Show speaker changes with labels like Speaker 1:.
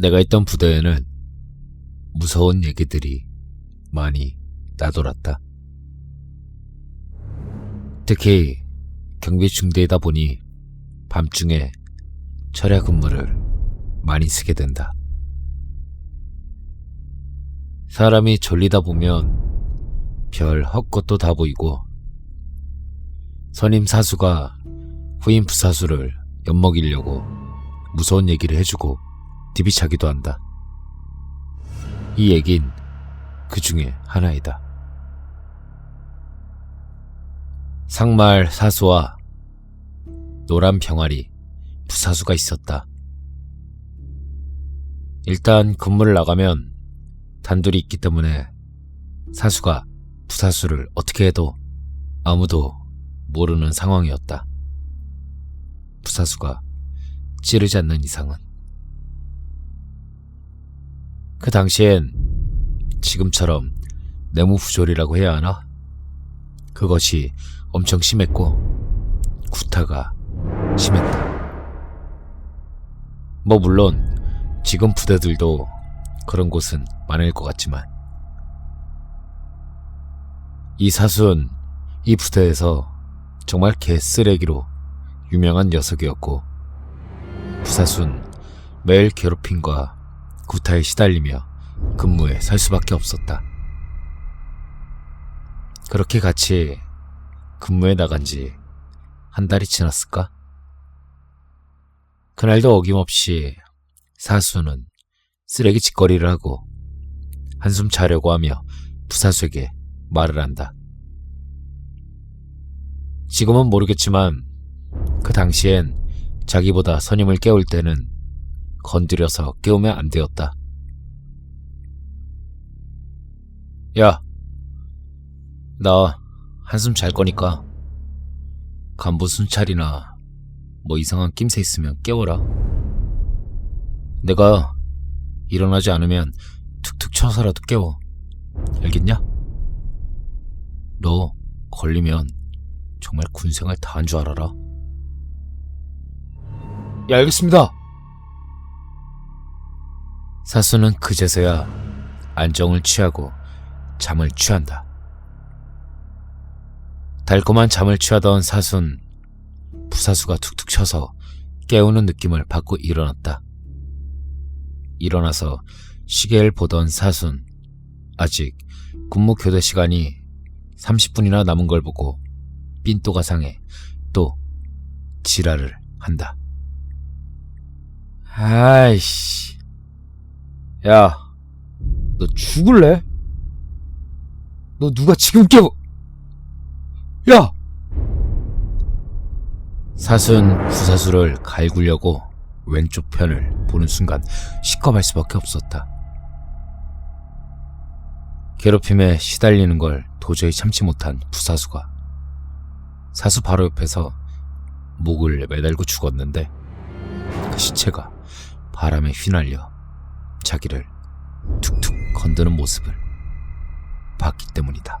Speaker 1: 내가 있던 부대에는 무서운 얘기들이 많이 나돌았다. 특히 경비 중대이다 보니 밤중에 철야 근무를 많이 쓰게 된다. 사람이 졸리다 보면 별 헛것도 다 보이고 선임 사수가 후임 부사수를 엿먹이려고 무서운 얘기를 해주고 디비차기도 한다. 이 얘긴 그 중에 하나이다. 상말 사수와 노란 병아리 부사수가 있었다. 일단 근무를 나가면 단둘이 있기 때문에 사수가 부사수를 어떻게 해도 아무도 모르는 상황이었다. 부사수가 찌르지 않는 이상은. 그 당시엔 지금처럼 뇌무부조리라고 해야 하나? 그것이 엄청 심했고 구타가 심했다. 뭐 물론 지금 부대들도 그런 곳은 많을 것 같지만 이 사수는 이 부대에서 정말 개쓰레기로 유명한 녀석이었고 부사수는 매일 괴롭힘과 구타에 시달리며 근무에 살 수밖에 없었다. 그렇게 같이 근무에 나간 지 한 달이 지났을까? 그날도 어김없이 사수는 쓰레기 짓거리를 하고 한숨 자려고 하며 부사수에게 말을 한다. 지금은 모르겠지만 그 당시엔 자기보다 선임을 깨울 때는 건드려서 깨우면 안 되었다. 야, 나 한숨 잘 거니까 간부 순찰이나 뭐 이상한 낌새 있으면 깨워라. 내가 일어나지 않으면 툭툭 쳐서라도 깨워. 알겠냐? 너 걸리면 정말 군생활 다 한 줄 알아라. 예, 알겠습니다. 사수는 그제서야 안정을 취하고 잠을 취한다. 달콤한 잠을 취하던 사순 부사수가 툭툭 쳐서 깨우는 느낌을 받고 일어났다. 일어나서 시계를 보던 사순 아직 근무 교대 시간이 30분이나 남은 걸 보고 삔또가 상해 또 지랄을 한다. 아이씨. 야, 너 죽을래? 너 누가 지금 깨워? 야! 사순 부사수를 갈구려고 왼쪽 편을 보는 순간 시커멀 수밖에 없었다. 괴롭힘에 시달리는 걸 도저히 참지 못한 부사수가 사수 바로 옆에서 목을 매달고 죽었는데 그 시체가 바람에 휘날려 자기를 툭툭 건드는 모습을 봤기 때문이다.